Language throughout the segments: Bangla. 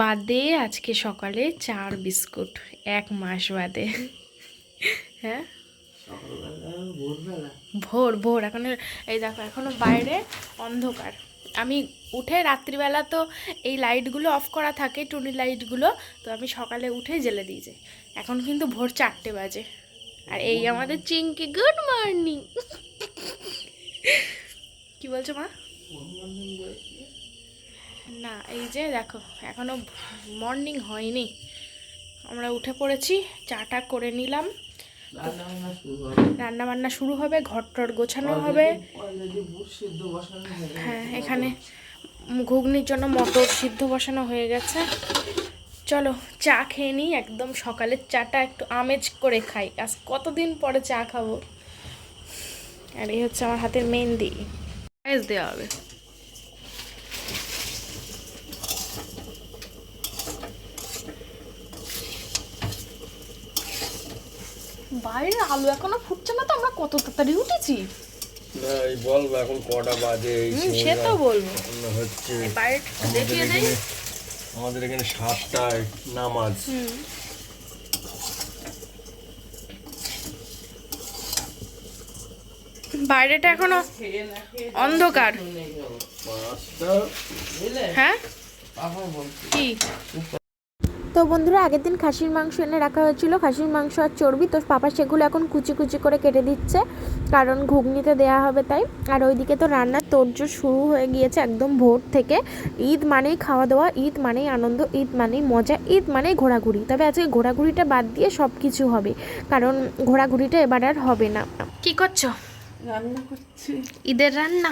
বাদে আজকে সকালে চার বিস্কুট, এক মাস বাদে। হ্যাঁ? ভোর ভোর। এখন এই দেখো, এখনও বাইরে অন্ধকার। আমি উঠে রাত্রিবেলা তো এই লাইটগুলো অফ করা থাকে, টুনি লাইটগুলো, তো আমি সকালে উঠে জ্বেলে দিয়ে যাই। এখন কিন্তু ভোর চারটে বাজে। আর এই আমাদের চিঙ্কি গুড মর্নিং। কি বলছো মা? না এই যে দেখো এখনও মর্নিং হয়নি। আমরা উঠে পড়েছি চাটা করে নিলাম। রান্না বান্না শুরু হবে ঘর টর গোছানো হবে। হ্যাঁ এখানে ঘুগনির জন্য মটর সিদ্ধ বসানো হয়ে গেছে। চলো চা খেয়ে নিই একদম সকালের চাটা একটু আমেজ করে খাই। আজ কতদিন পরে চা খাব? আর এই হচ্ছে আমার হাতের মেহেন্দি। দেওয়া হবে। বাইরে আলু এখনও ফুটছে না তো আমরা কত তাড়াতাড়ি উঠেছি। এই বলব এখন কটা বাজে এই সে তো বলব। হচ্ছে। দেখিয়ে দেই। আমাদের এখানে সাতটায় নামাজ। বাইরেটা এখনও অন্ধকার। হ্যাঁ? কি? তো বন্ধুরা আগের দিন খাসির মাংস এনে রাখা হয়েছিল। খাসির মাংস আর চর্বি তো পাপা সেগুলো এখন কুচি কুচি করে কেটে দিচ্ছে কারণ ঘুগনিতে দেয়া হবে তাই। আর ওইদিকে তো রান্নার তোড়জোড় শুরু হয়ে গিয়েছে একদম ভোর থেকে। ঈদ মানেই খাওয়া দাওয়া ঈদ মানেই আনন্দ ঈদ মানেই মজা ঈদ মানেই ঘোরাঘুরি। তবে আজকে ঘোরাঘুরিটা বাদ দিয়ে সব কিছু হবে কারণ ঘোরাঘুরিটা এবার আর হবে না। কি করছ? রান্না করছি। ঈদের রান্না?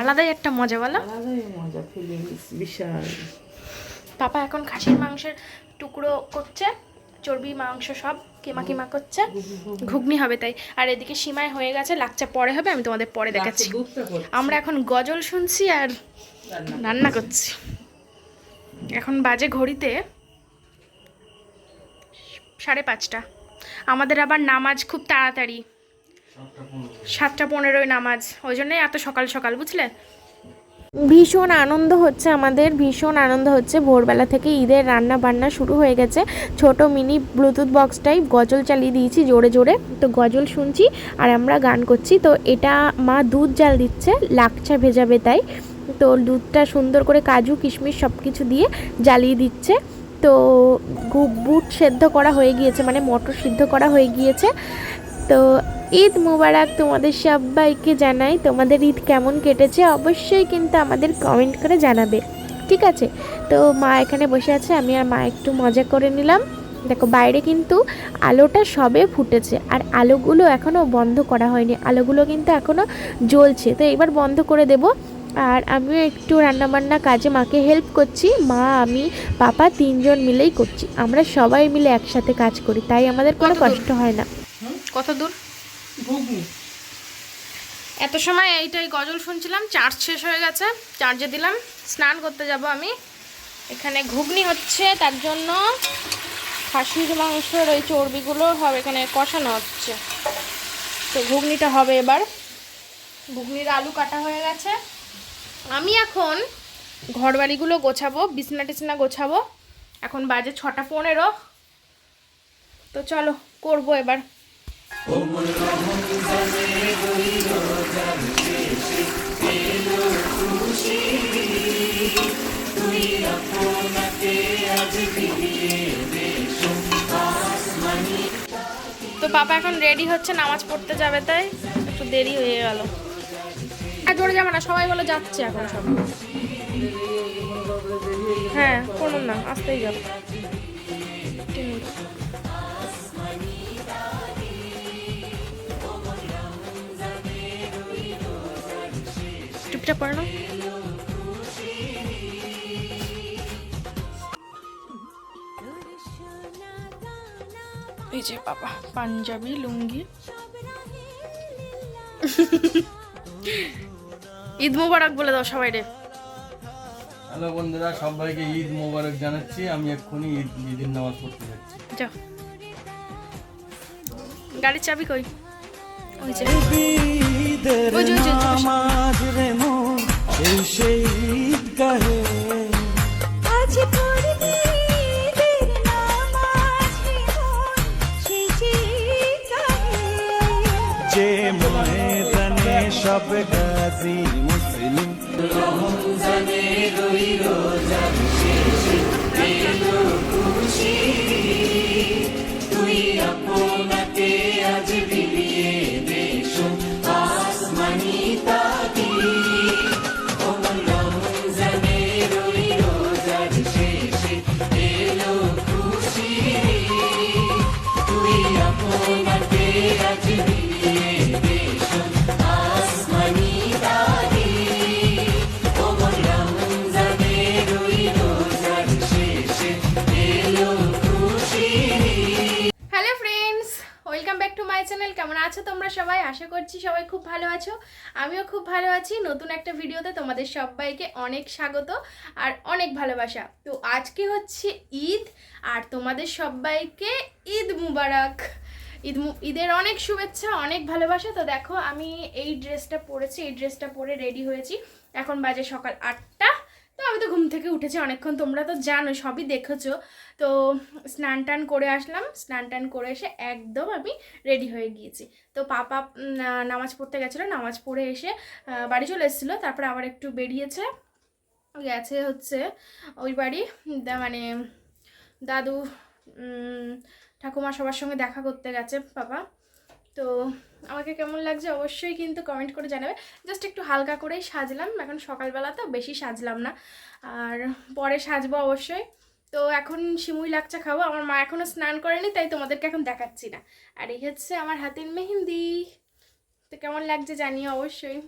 আলাদাই একটা মজা বলো আলাদাই মজা ফিলিংস বিশাল। পাপা এখন খাসির মাংসের টুকরো করছে চর্বি মাংস সব কিমা কিমা করছে। ঘুগনি হবে তাই। আর এদিকে সীমায় হয়ে গেছে লাচ্চা পরে হবে আমি তোমাদের পরে দেখাচ্ছি। আমরা এখন গজল শুনছি আর রান্না রান্না করছি। এখন বাজে ঘড়িতে সাড়ে পাঁচটা। আমাদের আবার নামাজ খুব তাড়াতাড়ি। সাতটা পনেরোই নামাজ। ওই জন্যই এত সকাল সকাল বুঝলে? ভীষণ আনন্দ হচ্ছে আমাদের, ভীষণ আনন্দ হচ্ছে। ভোরবেলা থেকে ঈদের রান্না বান্না শুরু হয়ে গেছে। ছোট মিনি ব্লুটুথ বক্সটাই গজল চালিয়ে দিয়েছি জোরে জোরে। তো গজল শুনছি আর আমরা গান করছি। তো এটা মা দুধ জাল দিচ্ছে, লাকচা ভেজাবে তাই। তো দুধটা সুন্দর করে কাজু, কিশমিশ সব কিছু দিয়ে জ্বালিয়ে দিচ্ছে। তো বুট সেদ্ধ করা হয়ে গিয়েছে মানে মটর সিদ্ধ করা হয়ে গিয়েছে। তো ঈদ মুবারক তোমাদের সবাইকে জানাই। তোমাদের ঈদ কেমন কেটেছে অবশ্যই কিন্তু আমাদের কমেন্ট করে জানাবে। ঠিক আছে? তো মা এখানে বসে আছে আমি আর মা একটু মজা করে নিলাম। দেখো বাইরে কিন্তু আলোটা সবে ফুটেছে আর আলোগুলো এখনও বন্ধ করা হয়নি। আলোগুলো কিন্তু এখনও জ্বলছে। তো এবার বন্ধ করে দেব। আর আমিও একটু রান্নাবান্না কাজে মাকে হেল্প করছি। মা আমি পাপা তিনজন মিলেই করছি। আমরা সবাই মিলে একসাথে কাজ করি। তাই আমাদের কোনো কষ্ট হয় না। কত দূর? ঘুগনি। এত সময় এইটাই গজল শুনছিলাম চার্জ শেষ হয়ে গেছে চার্জে দিলাম স্নান করতে যাব আমি। এখানে ঘুগনি হচ্ছে তার জন্য খাসির মাংসের ওই চর্বিগুলো হবে এখানে কষানো হচ্ছে। তো ঘুগনিটা হবে এবার। ঘুগনির আলু কাটা হয়ে গেছে। আমি এখন ঘর বাড়িগুলো গোছাবো বিছনা টিছনা গোছাবো। এখন বাজে ছটা পনেরো। তো চলো করব এবার। তো পাপা এখন রেডি হচ্ছে, নামাজ পড়তে যাবে তাই? একটু দেরি হয়ে গেল। আর জোরে যাবে না, সবাই বলে যাচ্ছে এখন সব। হ্যাঁ কোনো না, আসতেই যাবে। না? এই যে বাবা পাঞ্জাবি লুঙ্গি। ঈদ মুবারক বলে দাও সবাই রে। হ্যালো বন্ধুরা সবাইকে ঈদ মোবারক জানাচ্ছি। আমি এক্ষুনি ঈদ ঈদের নামাজ পড়তে যাচ্ছি। যাও। গাড়ির চাবি কই? ওই যে। ওই যে, ওই যে, এই সেই ঈদগাহে আজ পড়বে যে মনে জানে সব গাজী মুসলিম। রমজানে রই রোজা শেষে খুশি। তুই আপনার কেমন আছো তোমরা সবাই? আশা করছি সবাই খুব ভালো আছো। আমিও খুব ভালো আছি। নতুন একটা ভিডিওতে তোমাদের সবাইকে অনেক স্বাগত আর অনেক ভালোবাসা। তো আজকে হচ্ছে ঈদ আর তোমাদের সবাইকে ঈদ মুবারক। ঈদ ঈদের অনেক শুভেচ্ছা, অনেক ভালোবাসা। তো দেখো, আমি এই ড্রেসটা পরেছি, এই ড্রেসটা পরে রেডি হয়েছি। এখন বাজে সকাল আটটা। তো আমি তো ঘুম থেকে উঠেছি অনেকক্ষণ, তোমরা তো জানো সবই দেখেছ। তো স্নান টান করে আসলাম, স্নান টান করে এসে একদম আমি রেডি হয়ে গিয়েছি। তো পাপা নামাজ পড়তে গেছিল, নামাজ পড়ে এসে বাড়ি চলে এসেছিল, তারপরে আবার একটু বেরিয়েছে। গেছে হচ্ছে ওই বাড়ি মানে দাদু ঠাকুমা সবার সঙ্গে দেখা করতে গেছে পাপা। তো আমাকে কেমন লাগছে অবশ্যই কিন্তু কমেন্ট করে জানাবে। জাস্ট একটু হালকা করেই সাজলাম, এখন সকালবেলা তো বেশি সাজলাম না। আর পরে সাজবো অবশ্যই। তো এখন শিমুই লাকচা খাব, আমার মা এখনও স্নান করেনি, তাই তোমাদেরকে এখন দেখাচ্ছি না। আর এই হচ্ছে আমার হাতের মেহেন্দি। তো কেমন লাগছে জানিও অবশ্যই।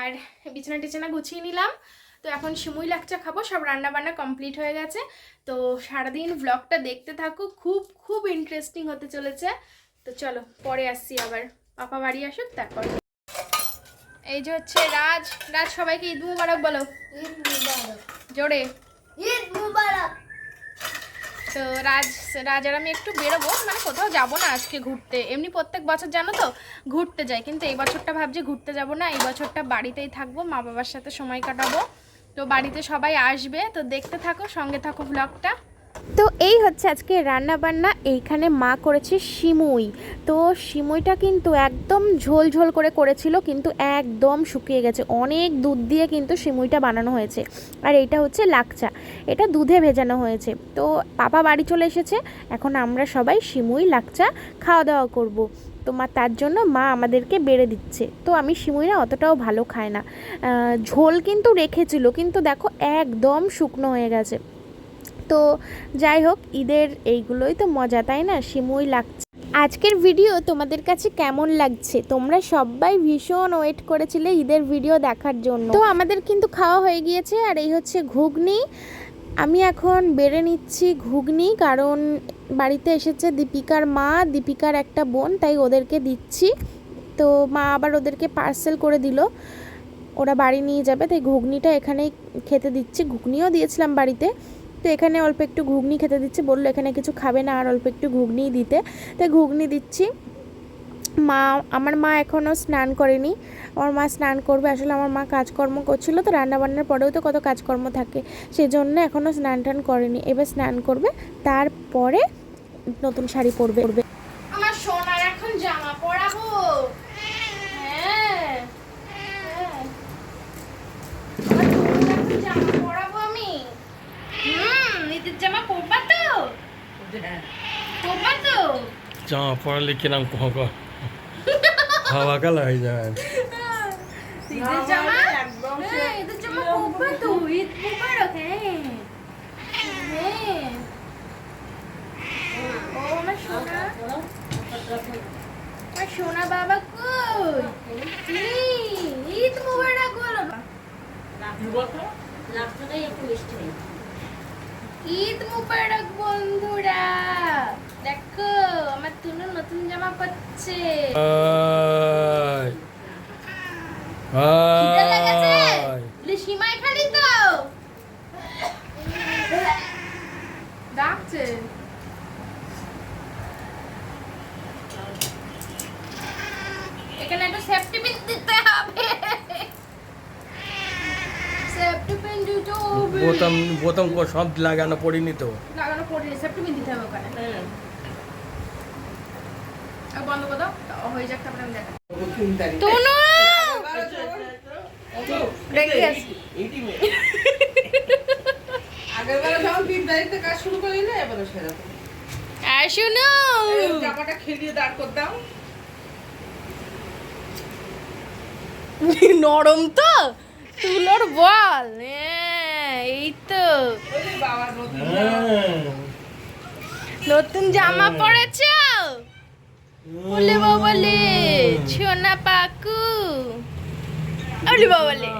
আর বিছানা টিছানা গুছিয়ে নিলাম। তো এখন শিমুই লাকচা খাব, সব রান্না বান্না কমপ্লিট হয়ে গেছে। তো সারাদিন ব্লগটা দেখতে থাকো খুব খুব ইন্টারেস্টিং হতে চলেছে। তো চলো পরে আসছি আবার। পাপা বাড়ি আসুক তারপর। এই যে হচ্ছে রাজ। রাজ সবাইকে ঈদ মুবারক বলো। জোরে। ঈদ মুবারক। তো রাজ রাজ আর আমি একটু বেরোবো মানে কোথাও যাব না আজকে ঘুরতে। এমনি প্রত্যেক বছর জানো তো ঘুরতে যাই। কিন্তু এই বছরটা ভাবছি ঘুরতে যাব না এই বছরটা বাড়িতেই থাকব মা বাবার সাথে সময় কাটাবো। তো বাড়িতে সবাই আসবে তো দেখতে থাকো সঙ্গে থাকো ব্লগটা তো এই হচ্ছে আজকে রান্না বান্না এইখানে মা করেছে সিমুই তো সিমুইটা কিন্তু একদম ঝোল ঝোল করে করেছিল, কিন্তু একদম শুকিয়ে গেছে। অনেক দুধ দিয়ে কিন্তু সিমুইটা বানানো হয়েছে। আর এইটা হচ্ছে লাকচা। এটা দুধে ভেজানো হয়েছে। তো পাপা বাড়ি চলে এসেছে। এখন আমরা সবাই সিমুই লাকচা খাওয়া দাওয়া করব। তো মা, তার জন্য মা আমাদেরকে বেড়ে দিচ্ছে। তো আমি সিমুইরা অতটাও ভালো খাই না। ঝোল কিন্তু রেখেছিল, কিন্তু দেখো একদম শুকনো হয়ে গেছে। তো যাই হোক, ঈদের এইগুলোই তো মজা, তাই না? সিমুই লাগছে। আজকের ভিডিও তোমাদের কাছে কেমন লাগছে? তোমরা সবাই ভীষণ ওয়েট করেছিলে ঈদের ভিডিও দেখার জন্য। তো আমাদের কিন্তু খাওয়া হয়ে গিয়েছে, আর এই হচ্ছে ঘুগনি। আমি এখন বেড়ে নিচ্ছি ঘুগনি, কারণ বাড়িতে এসেছে দীপিকার মা, দীপিকার একটা বোন, তাই ওদেরকে দিচ্ছি। তো মা আবার ওদেরকে পার্সেল করে দিল। ওরা বাড়ি নিয়ে যাবে, তাই ঘুগনিটা এখানেই খেতে দিচ্ছি। ঘুগনিও দিয়েছিলাম বাড়িতে। তো এখানে অল্প একটু ঘুগনি খেতে দিচ্ছি। বলল এখানে কিছু খাবে না, আর অল্প একটু ঘুগনি দিতে। তো ঘুগনি দিচ্ছি। মা, আমার মা এখনও স্নান করেনি। আমার মা স্নান করবে। আসলে আমার মা কাজকর্ম করছিল তো রান্নাবান্নার পরেও তো কত কাজকর্ম থাকে। সেই জন্য এখনও স্নান টান করেনি। এবার স্নান করবে। তারপরে নতুন শাড়ি পরবে পরবে। আমার সোনার এখন জামা পরাবো হ্যাঁ হ্যাঁ। আমার সোনার এখন জামা পরাবো আমি হুম ঈদের জামা পরবা তো পরবা তো জামা পড়ালে কিরম কখন হাওয়া কালা হয়ে যাবে ঈদের জামা একদম হ্যাঁ ঈদের জামা পরবা তো ঈদ মুবারক হ্যাঁ হ্যাঁ আমার সোনা বাবা কই ঈদ মুবারক বলো ঈদ মুবারক বন্ধুরা। দেখো আমার তুনু নতুন জামা পাচ্ছে খিদে লেগেছে বলি, সীমাই খালি তো ডাকছে এখানে একটু সেফটি পিন দিতে হবে সেফটি পিন দিতে হবে বোতাম বোতাম কো সব লাগানো পড়িনি তো। লাগানো পড়ে সেফটি পিন দিতে হবে ওখানে। আর বন্ধ করে দাও হয়ে যাক তারপরে আমি তিন! যখন বিদ্যালয়তে কাজ শুরু করি না এবারে সেরকম। আর শুনো! এই জামাটা খেলিয়ে দাঁড় কর দাও। নরম তো? তুলোর বল হ্যাঁ, এই তো নতুন হ্যাঁ। নতুন জামা পরেছ? বলে বলে ছোনা পাকু। বলে বলে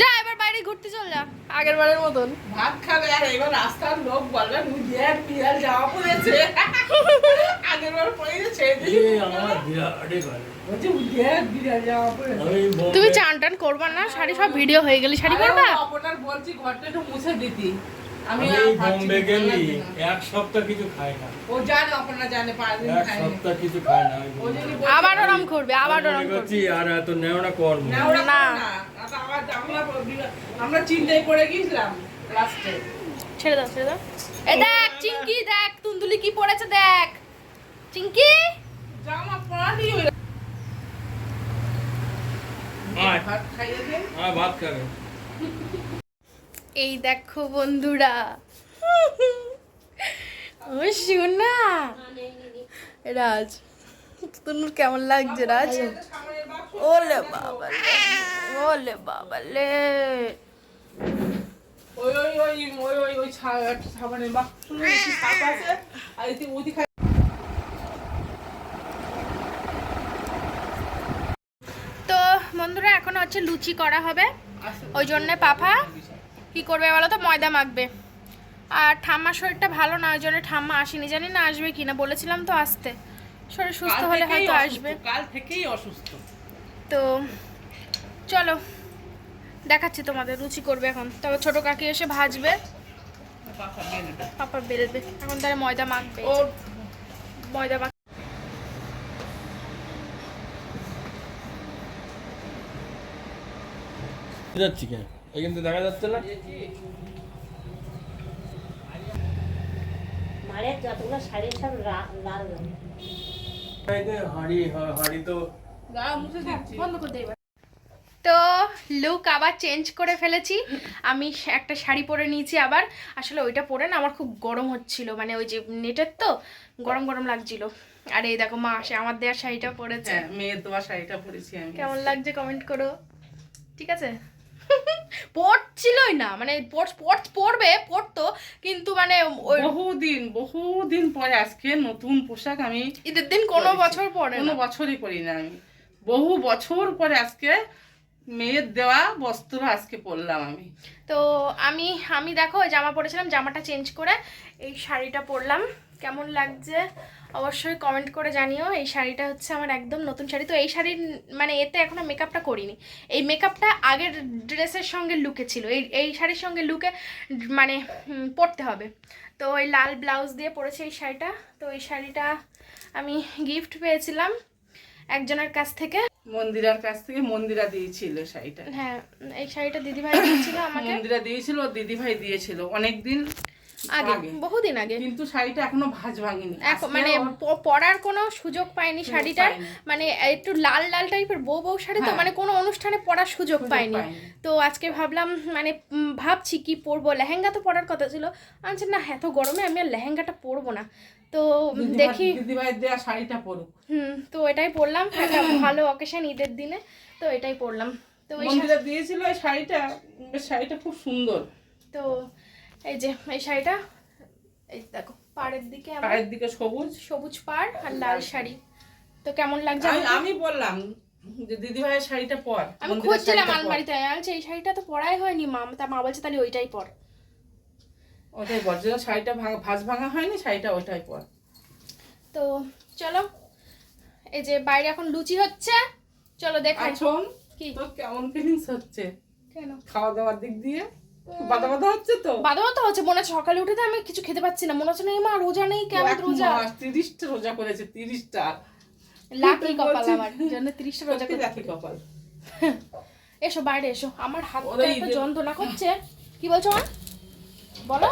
যা বাইরে ঘুরতে চল যা। আগের বারের মতন। ভাত খাবে আর এবার রাস্তার লোক বলবে মুজিয়ার বিয়ার জামা পরেছে। আগের বার পরে ছেড়ে দিলি। আমার বিরাটই ভালো তুমি চান টান করবা না শাড়ি সব ভিডিও হয়ে গেলে শাড়ি পরবা? আপনার বলছি ঘরটা একটু মুছে দিতি। আমি আমি আর ভাবছি বোম্বে গেলি এক সপ্তাহ কিছু খাই না। ও জানে আপনারা জানে পাঁচ এক সপ্তাহ কিছু খাই না আমি ও বোম্বে। যদি বলছে- আবার ওরম করবে আবার আমি ওরম করবে আর এত নেওয়া কর্ম না, না। করে না। আর আবার আমরা আমরা চিন্তায় পড়ে গিয়েছিলাম লাস্টে। ছেড়ে দাও ছেড়ে দাও। এ দেখ চিঙ্কি দেখ তুন্দুলি কি পড়েছে দেখ। চিঙ্কি জামা পরানি আয়। ভাত খাইয়ে দে। আয় ভাত খাবে। এই দেখো বন্ধুরা। ও শোনা রাজ তুনুর কেমন লাগছে রাজ? ওলে বাবালে ওলে ওদি খাই তো বন্ধুরা এখন হচ্ছে লুচি করা হবে। ওই জন্যে পাপা কি করবে বলো তো ময়দা মাখবে। আর ঠাম্মার শরীরটা ভালো না ওই জন্য ঠাম্মা আসেনি। জানি না আসবে কিনা বলেছিলাম তো আসতে। শরীর সুস্থ হলে হয়তো আসবে। কাল থেকেই অসুস্থ। তো চলো দেখাচ্ছি তোমাদের রুচি করবে এখন। তবে ছোট কাকি এসে ভাজবে। পাপা বেলবে। এখন তারা ময়দা মাখবে। ওর ময়দা মাখ যাচ্ছি কেন? এখান থেকে দেখা যাচ্ছে না। মারের যতগুলো শাড়ি সব লাল লাল এই যে হাঁড়ি হা- হাঁড়ি তো। বন্ধ করে লুক আবার চেঞ্জ করে ফেলেছি। আমি একটা শাড়ি পরে নিয়েছি আবার। আসলে ওইটা পরে না আমার খুব গরম হচ্ছিল। মানে ওই যে নেটের তো গরম গরম লাগছিল। আর এই দেখো মা আসে আমার দেওয়ার শাড়িটা পরেছে। হ্যাঁ মেয়ের দোয়া শাড়িটা পরেছি আমি। কেমন লাগছে কমেন্ট করো। ঠিক আছে? পড়ছিলই না মানে পড়- পড়- পড়বে পড়তো কিন্তু মানে বহুদিন বহুদিন পরে আজকে নতুন পোশাক আমি ঈদের দিন কোনো বছর পরে কোনো বছরই পরি না আমি। বহু বছর পরে আজকে মেয়ের দেওয়া বস্ত্র আজকে পরলাম আমি। তো আমি আমি দেখো জামা পরেছিলাম জামাটা চেঞ্জ করে এই শাড়িটা পরলাম। কেমন লাগছে? অবশ্যই কমেন্ট করে জানিও এই শাড়িটা হচ্ছে আমার একদম নতুন শাড়ি। তো এই শাড়ির মানে এতে এখনও মেকআপটা করিনি। এই মেকআপটা আগের ড্রেসের সঙ্গে লুকে ছিল। এই এই শাড়ির সঙ্গে লুকে মানে পরতে হবে। তো ওই লাল ব্লাউজ দিয়ে পরেছে এই শাড়িটা। তো এই শাড়িটা আমি গিফট পেয়েছিলাম একজনের কাছ থেকে। মন্দিরার কাছ থেকে মন্দিরা দিয়েছিল শাড়িটা। হ্যাঁ এই শাড়িটা দিদিভাই দিয়েছিল আমাকে। মন্দিরা দিয়েছিল দিদিভাই দিয়েছিল। অনেকদিন আগে। বহুদিন আগে। কিন্তু শাড়িটা এখনও ভাঁজ ভাঙেনি। এখন মানে পরার কোনো সুযোগ পাইনি শাড়িটার। মানে একটু লাল লাল টাইপের বউ বউ শাড়ি তো হ্যাঁ। মানে কোনো অনুষ্ঠানে পরার সুযোগ পাইনি। তো আজকে ভাবলাম মানে ভাবছি কি পরবো? লেহেঙ্গা তো পরার কথা ছিল। আমি না এত গরমে আমি আর লেহেঙ্গাটা পরবো না। তো দেখি। দিদিভাইয়ের শাড়িটা পরুক। হুম তো এটাই পরলাম। একটা ভালো অকেশন ঈদের দিনে তো এটাই পরলাম। তো শা- দিয়েছিল শাড়িটা। শাড়িটা খুব সুন্দর। তো এই যে এই শাড়িটা এই দেখো পাড়ের দিকে পায়ের দিকে সবুজ। সবুজ পাড় আর লাল শাড়ি। তো কেমন লাগছে আমি বললাম যে দিদি ভাইয়ের শাড়িটা পর আমি খুঁজছিলাম আলমারিতে আমি এই শাড়িটা তো পরাই হয়নি মা। তা মা বলছে তাহলে ওইটাই পর। ওটাই পর। যেন শাড়িটা ভাঙা ভাঁজ ভাঙা হয়নি শাড়িটা পর। তো চলো এই যে বাইরে এখন লুচি হচ্ছে। চলো দেখাই। কি? তোর কেমন ফিলিংস হচ্ছে? কেন? খাওয়া দাওয়ার দিক দিয়ে? বাদা বাদা হচ্ছে তো? বাদামও তো হচ্ছে মনে হচ্ছে সকালে উঠে আমি কিছু খেতে পাচ্ছি না। মনে হচ্ছে না মা রোজা নেই কেমন রোজা? তিরিশটা রোজা করেছে তিরিশটা। লাকি কপাল আমার জন্য তিরিশটা রোজা সত্যি করতে কপাল। এসো বাইরে এসো আমার হাতটা এত যন্ত্রণা করছে। কি বলছো মা? বলো।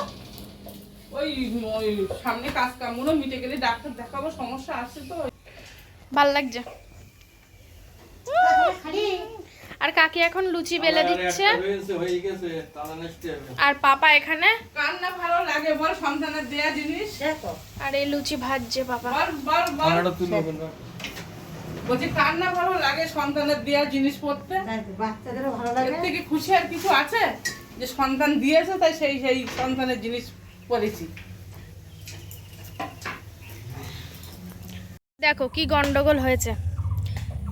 ওই ওই সামনে কাজ কামগুলো মিটে গেলে ডাক্তার দেখাবো সমস্যা আছে তো। ভালো লাগছে। আর কাকি এখন লুচি বেলে দিচ্ছে। আর পাপা এখানে? কান্না ভালো লাগে বল সন্তানের দেয়া জিনিস। দেখো। আর এই লুচি ভাজছে পাপা। বলছি কান্না ভালো লাগে সন্তানের দেয়া জিনিস পড়তে? বাচ্চাদেরও ভালো এর লাগে থেকে খুশি আর কিছু আছে? যে সন্তান দিয়েছে তাই সেই সেই সন্তানের জিনিস পড়েছি। দেখো কি গন্ডগোল হয়েছে।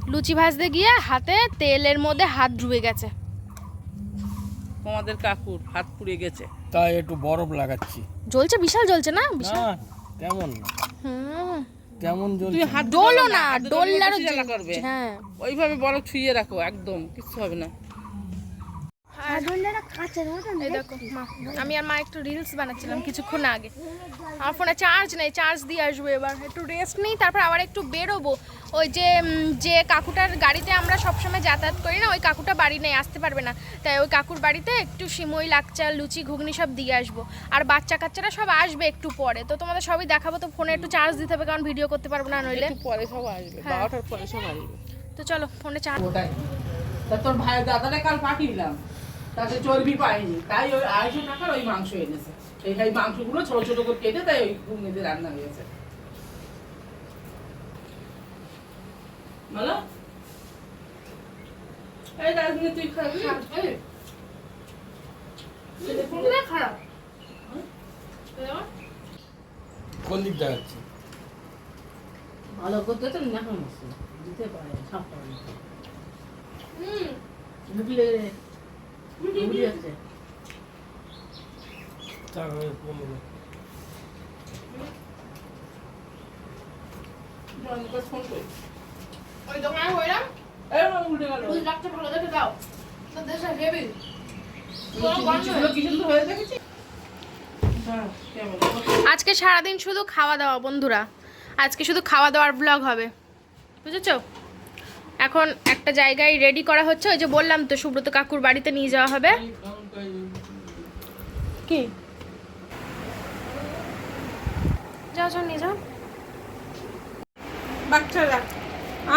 লুচি ভাজতে গিয়ে হাতে তেলের মধ্যে হাত ডুবে গেছে। তোমাদের কাকুর হাত পুড়ে গেছে। তাই একটু বরফ লাগাচ্ছি। জ্বলছে বিশাল জ্বলছে না? বিশাল? না তেমন না। হুম। তেমন তুমি হাত ডোলো না হাত ডোল ডোলে আরও বেশি জ্বালা করবে। হ্যাঁ। ওইভাবে বরফ ছুঁয়ে রাখো একদম কিছু হবে না। এই দেখো মা আমি আর মা একটু রিলস বানাচ্ছিলাম কিছুক্ষণ আগে। আমার ফোনে চার্জ নেই চার্জ দিয়ে আসব এবার। একটু রেস্ট নিই তারপর আবার একটু বেরোবো। ওই যে যে কাকুটার গাড়িতে আমরা সবসময় যাতায়াত করি না ওই কাকুটা বাড়ি নেই আসতে পারবে না। তাই ওই কাকুর বাড়িতে একটু সিমই লাকচা লুচি ঘুগনি সব দিয়ে আসব। আর বাচ্চা কাচ্চারা সব আসবে একটু পরে। তো তোমাদের সবই দেখাবো তো ফোনে একটু চার্জ দিতে হবে কারণ ভিডিও করতে পারব না নইলে। পরে সব আসবে হ্যাঁ। বারোটার পরে সব আসবে। তো চলো ফোনে চার্জ ওটাই। তোর ভাই দাদারে কাল পাঠিয়েলাম তাতে চর্বি পাইনি। তাই ওই আড়াইশো টাকার ওই মাংস এনেছে। এই মাংসগুলো ছোট ছোট করে কেটে তাই ওই ঘুগনিতে রান্না হয়েছে। বলো? এই রাজনীতি তুই খাবি? খারাপ। কোন দিক দেখাচ্ছি ভালো করতে তো না দিতে পারে সব পারে ঢুকলে ওই দোকানে হইলাম উল্টে গেল দুই লাখটা ভালো দেখে দাও তো দেশে হেভি লুচিগুলো কি সুন্দর দেখেছি কেমন আজকে সারাদিন শুধু খাওয়া দাওয়া বন্ধুরা। আজকে শুধু খাওয়া দাওয়ার ব্লগ হবে। বুঝেছ? এখন একটা জায়গায় রেডি করা হচ্ছে ওই যে বললাম তো সুব্রত কাকুর বাড়িতে নিয়ে যাওয়া হবে। কি? যাও যাও নিয়ে যাও। বাচ্চারা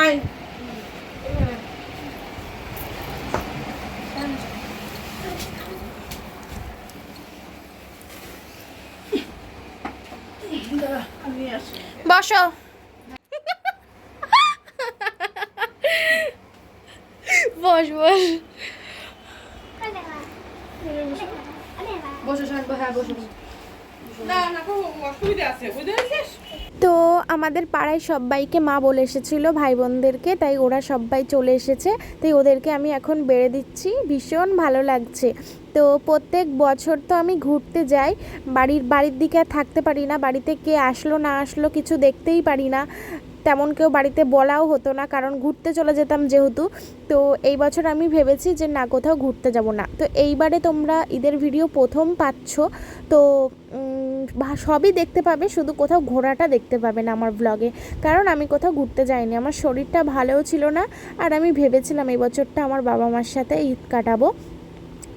আয়। বসো বস বস বসো শান্ত হ্যাঁ বসো না না খুব অসুবিধা আছে বুঝতে পেরেছিস তো আমাদের পাড়ায় সবাইকে মা বলে এসেছিল ভাই বোনদেরকে তাই ওরা সবাই চলে এসেছে। তাই ওদেরকে আমি এখন বেড়ে দিচ্ছি। ভীষণ ভালো লাগছে। তো প্রত্যেক বছর তো আমি ঘুরতে যাই। বাড়ির বাড়ির দিকে আর থাকতে পারি না। বাড়িতে কে আসলো, না আসলো কিছু দেখতেই পারি না। তেমন কেউ বাড়িতে বলাও হতো না, কারণ ঘুরতে চলে যেতাম যেহেতু। তো এই বছর আমি ভেবেছি যে না, কোথাও ঘুরতে যাব না। তো এইবারে তোমরা ঈদের ভিডিও প্রথম পাচ্ছ। তো সবই দেখতে পাবে, শুধু কোথাও ঘোরাটা দেখতে পাবে না আমার ব্লগে কারণ আমি কোথাও ঘুরতে যাইনি, আমার শরীরটা ভালোও ছিল না। আর আমি ভেবেছিলাম এই বছরটা আমার বাবা মার সাথে ঈদ কাটাবো।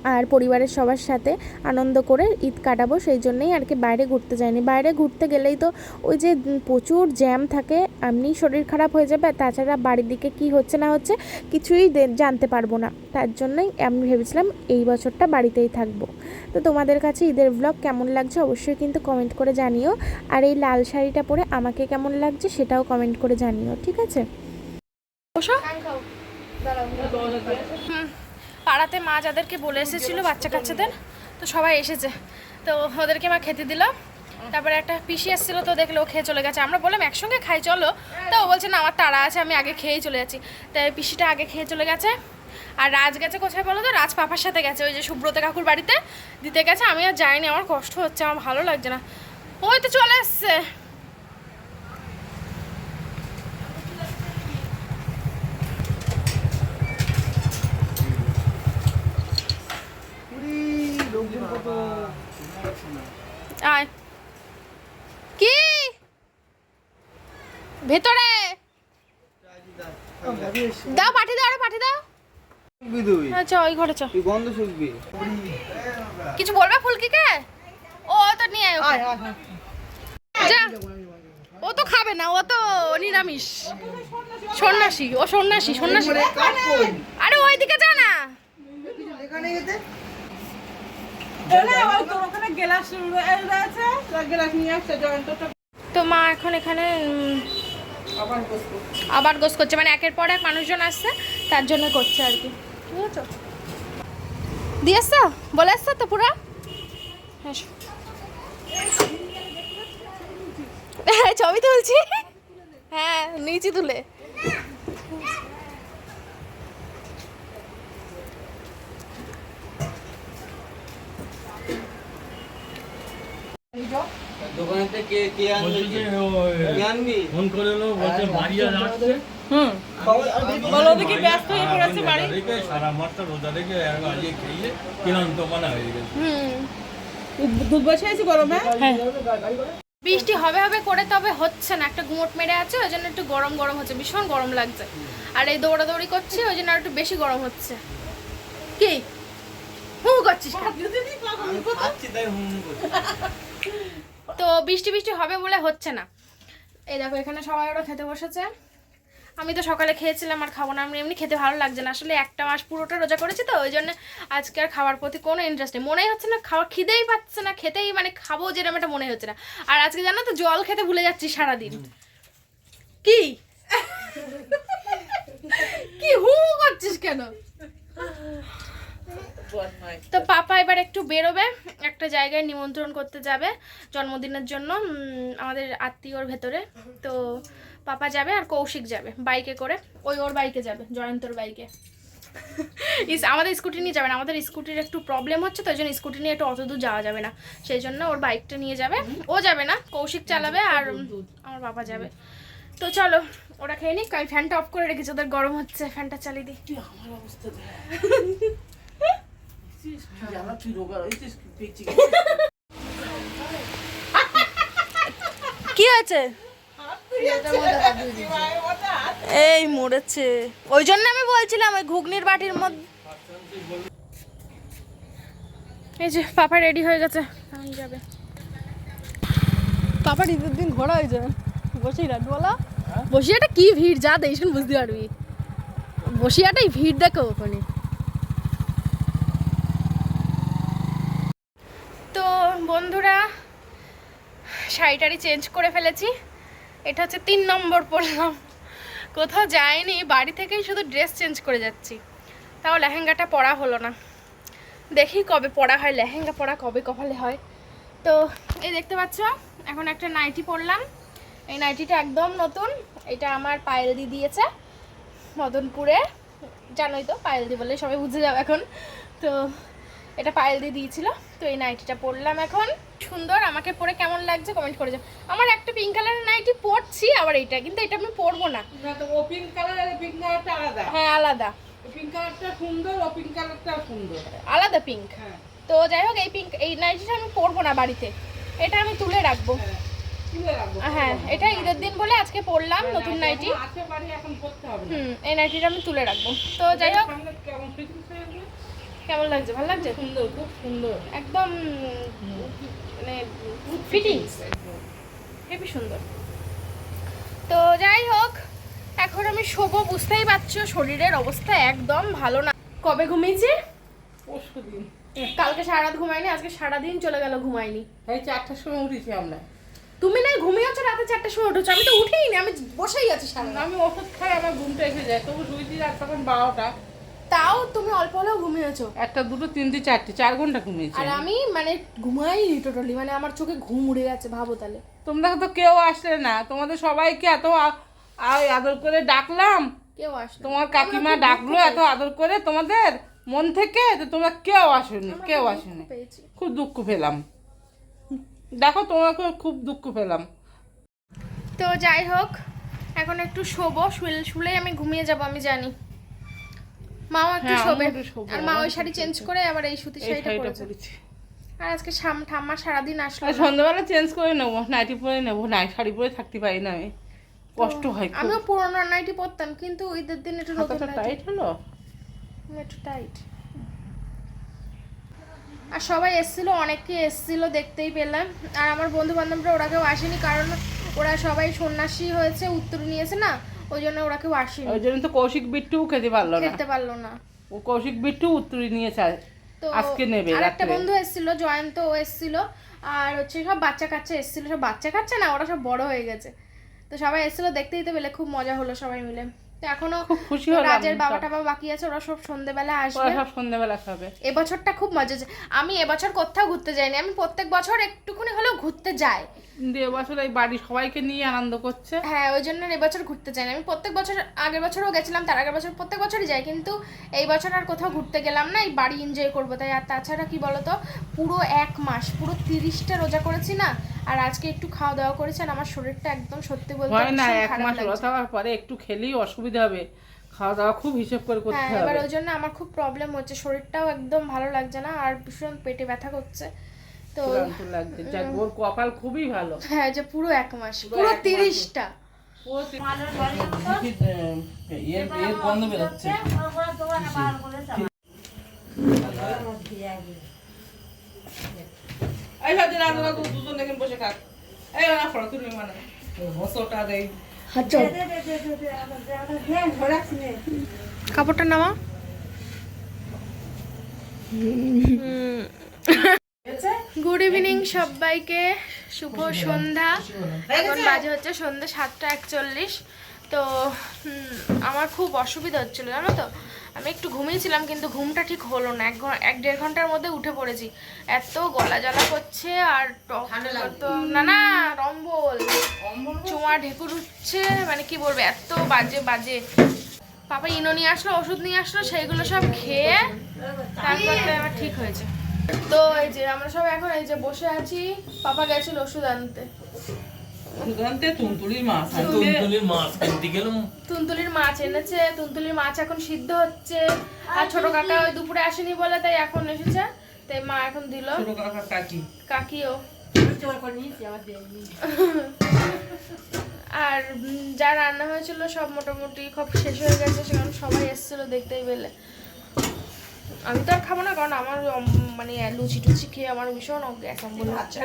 আর পরিবারের সবার সাথে আনন্দ করে ঈদ কাটাবো সেই জন্যেই আর কি বাইরে ঘুরতে যাইনি। বাইরে ঘুরতে গেলেই তো ওই যে প্রচুর জ্যাম থাকে এমনি শরীর খারাপ হয়ে যাবে আর তাছাড়া বাড়ির দিকে কি হচ্ছে না হচ্ছে কিছুই দে- জানতে পারব না। তার জন্যই আমি ভেবেছিলাম এই বছরটা বাড়িতেই থাকব। তো তোমাদের কাছে ঈদের ব্লগ কেমন লাগছে অবশ্যই কিন্তু কমেন্ট করে জানিও। আর এই লাল শাড়িটা পরে আমাকে কেমন লাগছে সেটাও কমেন্ট করে জানিও ঠিক আছে? বসো। হুম, পাড়াতে মা যাদেরকে বলে এসেছিল বাচ্চা কাচ্চাদের তো সবাই এসেছে। তো ওদেরকে মা খেতে দিল। তারপরে একটা পিসি এসেছিল তো দেখল ও খেয়ে চলে গেছে। আমরা বললাম একসঙ্গে খাই চলো। তো ও বলছে না আমার তাড়া আছে আমি আগে খেয়েই চলে যাচ্ছি। তাই পিসিটা আগে খেয়ে চলে গেছে। আর রাজ গেছে কোথায় বলো তো? রাজ পাপার সাথে গেছে ওই যে সুব্রত কাকুর বাড়িতে। দিতে গেছে আমি আর যাইনি আমার কষ্ট হচ্ছে আমার ভালো লাগছে না। ওই তো চলে এসছে আয় কি ভেতরে। দাও পাঠিয়ে দাও আরে পাঠিয়ে দাও। আচ্ছা ওই ঘরে চ। তুই গন্ধ শুকবি। কিছু বলবে ফুলকিকে? ও তো নিয়ে আয়। যা। ও তো খাবে না ও তো নিরামিষ। সন্ন্যাসী ও সন্ন্যাসী সন্ন্যাসী। আরে ওইদিকে যা না। ওই নিয়ে আসছে জয়ন্তটা তো মা এখন এখানে আবার গোস করছে। মানে একের পর এক মানুষজন আসছে তার জন্য করছে আর কি। বুঝেছ? দিয়ে এসছো? বলে এসছো তো পুরো? হ্যাঁ, ছবি তুলছি। হ্যাঁ নিচে তুলে। কে কে আনবে বলছে যে ও- কে আনবি। ফোন করে এলো বলছে বাড়ি আসছে। হুম। বলো দেখি ব্যস্ত হয়ে পড়েছে বাড়ি? সারা মাসটা রোজা রেখে আজকে খেয়ে কিরম দোকানে হয়ে গেছে। হুম। দুধ বসে আছি গরমে? বৃষ্টি হবে হবে করে তবে হচ্ছে না একটা গুমট মেরে আছে ওই জন্য একটু গরম গরম হচ্ছে ভীষণ গরম লাগছে। আর এই দৌড়াদৌড়ি করছি ওই জন্য আর একটু বেশি গরম হচ্ছে। কি? হু করছিস তো বৃষ্টি বৃষ্টি হবে বলে হচ্ছে না। এই দেখো, এখানে সবাই ওরা খেতে বসেছে। আমি তো সকালে খেয়েছিলাম আর খাব না, আমি এমনি খেতে ভালো লাগছে না। আসলে একটা মাস পুরোটা রোজা করেছি তো, ওই জন্য আজকে আর খাওয়ার প্রতি কোনো ইন্টারেস্ট নেই। মনেই হচ্ছে না, খাওয়া খিদেই পাচ্ছে না, খেতেই মানে খাব যেরকম একটা মনে হচ্ছে না। আর আজকে জানো তো, জল খেতে ভুলে যাচ্ছি সারাদিন। কি? কি হু করছিস কেন? তো পাপা এবার একটু বেরোবে একটা জায়গায় নিমন্ত্রণ করতে যাবে জন্মদিনের জন্য আমাদের আত্মীয়র ভেতরে। তো পাপা যাবে আর কৌশিক যাবে বাইকে করে। ওই ওর বাইকে যাবে জয়ন্তর বাইকে। ইস আমাদের স্কুটি নিয়ে যাবে না আমাদের স্কুটির একটু প্রবলেম হচ্ছে তো ওই জন্য স্কুটি নিয়ে একটু অত দূর যাওয়া যাবে না। সেই জন্য ওর বাইকটা নিয়ে যাবে। ও যাবে না কৌশিক চালাবে আর আমার বাবা যাবে। তো চলো ওরা খেয়ে নিক। আমি ফ্যানটা অফ করে রেখেছি ওদের গরম হচ্ছে ফ্যানটা চালিয়ে দিই। আমার অবস্থা কি হয়েছে এই মরেছে। ওই জন্য আমি বলছিলাম ওই ঘুগনির বাটির মধ্যে এই যে পাপা রেডি হয়ে গেছে। যাবে। পাপা ঈদের দিন ঘোরা হয়ে যাবে। বসিরহাট বলো বসিয়াটা কি ভিড় যা দেখুন বুঝতে পারবি। বসিয়াটাই ভিড় দেখো ওখানে। তো বন্ধুরা শাড়িটারি চেঞ্জ করে ফেলেছি। এটা হচ্ছে তিন নম্বর পরলাম। কোথাও যায়নি বাড়ি থেকেই শুধু ড্রেস চেঞ্জ করে যাচ্ছি। তাও লেহেঙ্গাটা পরা হলো না। দেখি কবে পরা হয়, লেহেঙ্গা পরা কবে কপালে হয়। তো এই দেখতে পাচ্ছ, এখন একটা নাইটি পরলাম। এই নাইটিটা একদম নতুন। এটা আমার পায়েল দি দিয়েছে, মদনপুরে। জানোই তো পায়েল দি বলে সবাই বুঝে যাবে এখন। তো এটা পায়েল দিয়ে দিয়েছিল তো এই নাইটিটা পরলাম এখন। সুন্দর আমাকে পরে কেমন লাগছে কমেন্ট করে যাও আমার একটা পিঙ্ক কালারের নাইটি পরছি আবার এইটা কিন্তু এটা আমি পরবো না। না ও পিঙ্ক কালার পিঙ্ক কালারটা আলাদা। হ্যাঁ আলাদা। পিঙ্ক কালারটা সুন্দর ও পিঙ্ক কালারটা সুন্দর। আলাদা পিঙ্ক হ্যাঁ। তো যাই হোক এই পিঙ্ক এই নাইটিটা আমি পরবো না বাড়িতে। এটা আমি তুলে রাখব। হ্যাঁ এটা ঈদের দিন বলে আজকে পরলাম নতুন নাইটি হুম এই নাইটিটা আমি তুলে রাখব। তো যাই হোক। কেমন লাগছে? ভালো লাগছে? সুন্দর খুব সুন্দর। একদম মানে ফিটিংস হেবি সুন্দর। তো যাই হোক এখন আমি শোবো বুঝতেই পারছ শরীরের অবস্থা একদম ভালো না। কবে ঘুমিয়েছি? কালকে সারা রাত ঘুমাইনি আজকে সারা দিন চলে গেল ঘুমাইনি। এই চারটার সময় উঠেছি আমরা। তুমি না ঘুমিয়েছো রাতে চারটার সময় উঠেছো? আমি তো উঠেই নি আমি বসেই আছি সারা আমি ওষুধ খাই আমার ঘুমটা এসে যায়। তবু শুয়েছি রাত তখন বারোটা। তাও তুমি অল্প হলেও ঘুমিয়েছো। একটা দুটো তিনটে চারটে চার ঘণ্টা ঘুমিয়েছি আর আমি। মানে ঘুমাইনি টোটালি মানে আমার চোখে ঘুম উড়ে গেছে ভাবো তাহলে। তোমরা তো কেউ আসলে না তোমাদের সবাইকে এত আদর করে ডাকলাম। কেউ আসলো তোমার কাকিমা ডাকলো এত আদর করে তোমাদের মন থেকে তো তোমরা কেউ আসেনি কেউ আসেনি খুব দুঃখ পেলাম। দেখো তোমাকে খুব দুঃখ পেলাম। তো যাই হোক এখন একটু শোবো শুলে শুলেই আমি ঘুমিয়ে যাব আমি জানি। মাও একটু হ্যাঁ, শোবে। আর মা ওই শাড়ি চেঞ্জ করে আবার এই সুতির শাড়িটা পরেছে। আর আজকে শাম- ঠাম্মা সারাদিন আসলো সন্ধ্যাবেলা চেঞ্জ করে নেব নাইটি পরে নেব নাইট শাড়ি পরে থাকতে পারি না আমি। কষ্ট হয় আমিও পুরোনো নাইটি পরতাম কিন্তু ঈদের দিন একটু নতুন টাইট হলো? একটু টাইট আর সবাই এসেছিল অনেকে এসেছিল দেখতেই পেলাম। আর আমার বন্ধু বান্ধবরা ওরা কেউ আসেনি কারণ ওরা সবাই সন্ন্যাসী হয়েছে উত্তর নিয়েছে না। ওই জন্য ওরা কেউ আসেনি। ওই জন্য তো কৌশিক বিট্টুও খেতে পারল না। খেতে পারল না। ও কৌশিক বিট্টু উত্তরি নিয়েছে। তো আজকে নেবে আর একটা বন্ধু এসেছিল জয়ন্ত ও এসেছিল। আর হচ্ছে সব বাচ্চা কাচ্চা এসেছিল। সব বাচ্চা কাচ্চা না ওরা সব বড় হয়ে গেছে। তো সবাই এসেছিল দেখতে দিতে পেলে খুব মজা হলো সবাই মিলে। তো এখনও খুব খুশি হলাম। রাজের বাবা। টাবা বাকি আছে ওরা সব সন্ধেবেলা ওরা আসবে। সব সন্ধ্যাবেলা খাবে। এবছরটা খুব মজা। আমি এবছর কোথাও ঘুরতে যাইনি। আমি প্রত্যেক বছর একটুখানি হলেও ঘুরতে যাই। কিন্তু এবছর এই বাড়ির সবাইকে নিয়ে আনন্দ করছে। হ্যাঁ ওই জন্য এবছর ঘুরতে যাইনি। আমি প্রত্যেক বছর আগের বছরও গেছিলাম তার আগের বছর প্রত্যেক বছরই যাই কিন্তু এই বছর আর কোথাও ঘুরতে গেলাম না এই বাড়ি এনজয় করব। তাই আর তাছাড়া কি বলতো পুরো এক মাস পুরো তিরিশটা রোজা করেছি না আর আজকে একটু খাওয়া দাওয়া করেছেন আমার শরীরটা একদম সত্যি বলতে হয় না এক মাস। হওয়ার পরে একটু খেলেই অসুবিধা হবে। খাওয়া দাওয়া খুব হিসেব করে করতে হবে এবার ওই জন্য আমার খুব প্রবলেম হচ্ছে শরীরটাও একদম ভালো লাগছে না আর ভীষণ পেটে ব্যথা করছে। তো লাগছে। যাক ওর কপাল খুবই ভালো। হ্যাঁ যে পুরো এক মাস পুরো তিরিশটা। এর গন্ধ বেরোচ্ছে। এই সাথে রান্না তো দুজন দেখেন বসে খাক এই না ফটো তুলি মানে হসোটা দেই। কাপড়টা নামা। গুড ইভিনিং সবাইকে। শুভ সন্ধ্যা। এখন বাজে হচ্ছে সন্ধ্যা সাতটা একচল্লিশ। তো আমার খুব অসুবিধা হচ্ছিল জানো তো? আমি একটু ঘুমিয়েছিলাম কিন্তু ঘুমটা ঠিক হলো না। এক এক দেড় ঘণ্টার মধ্যে উঠে পড়েছি। এত গলা জ্বালা করছে আর না না রম্বল। চোয়া ঢেকুর উঠছে মানে কি বলব এত বাজে বাজে। পাপা ইনো নিয়ে আসলো ওষুধ নিয়ে আসলো সেইগুলো সব খেয়ে তারপরে আমার ঠিক হয়েছে। তো এই যে আমরা সব এখন এই যে বসে আছি পাপা গেছিল ওষুধ আনতে। তুনতুলির মাছ তুলতুলির মাছ কিনতে গেলাম। তুনতুলির মাছ এনেছে তুনতুলির মাছ এখন সিদ্ধ হচ্ছে। আর ছোট কাকা ওই দুপুরে আসেনি বলে তাই এখন এসেছে। তাই মা এখন দিল। ছোট কাকা কাকি। কাকিও। আর যা রান্না হয়েছিল সব মোটামুটি খুব শেষ হয়ে গেছে সেখানে সবাই এসেছিল দেখতেই পেলে। আমি তো আর খাব না কারণ আমার মানে লুচি টুচি খেয়ে আমার ভীষণ গ্যাস অম্বল হচ্ছে।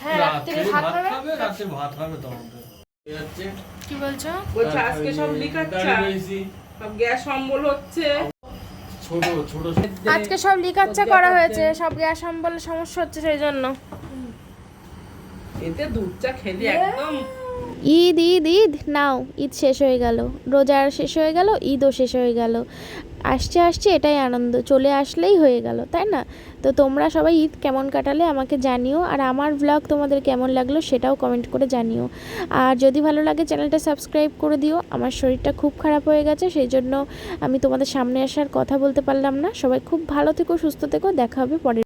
হ্যাঁ রাত্রে রাত্রে ভাত ভাত খাবে? খাবে ভাত খাবে তোমাদের কি বলছো? বলছে আজকে সব লিখাচ্ছা দাঁড়িয়ে সব গ্যাস অম্বল হচ্ছে। ছোট ছোট আজকে সব লিকাচ্চা করা হয়েছে সব গ্যাস অম্বল সমস্যা হচ্ছে সেই জন্য। এতে দুধ চা খেলি একদম। ঈদ ঈদ ঈদ। নাও ঈদ শেষ হয়ে গেল। রোজার শেষ হয়ে গেল ঈদও শেষ হয়ে গেল। আসছে আসছে, এটাই আনন্দ, চলে আসলেই হয়ে গেল, তাই না? তো তোমরা সবাই ঈদ কেমন কাটালে আমাকে জানিও, আর আমার ব্লগ তোমাদের কেমন লাগল সেটাও কমেন্ট করে জানিও। আর যদি ভালো লাগে চ্যানেলটা সাবস্ক্রাইব করে দিও, আমার শরীরটা খুব খারাপ হয়ে গেছে, সেই জন্য আমি তোমাদের সামনে আসার কথা বলতে পারলাম না। সবাই খুব ভালো থেকো, সুস্থ থেকো, দেখা হবে পরের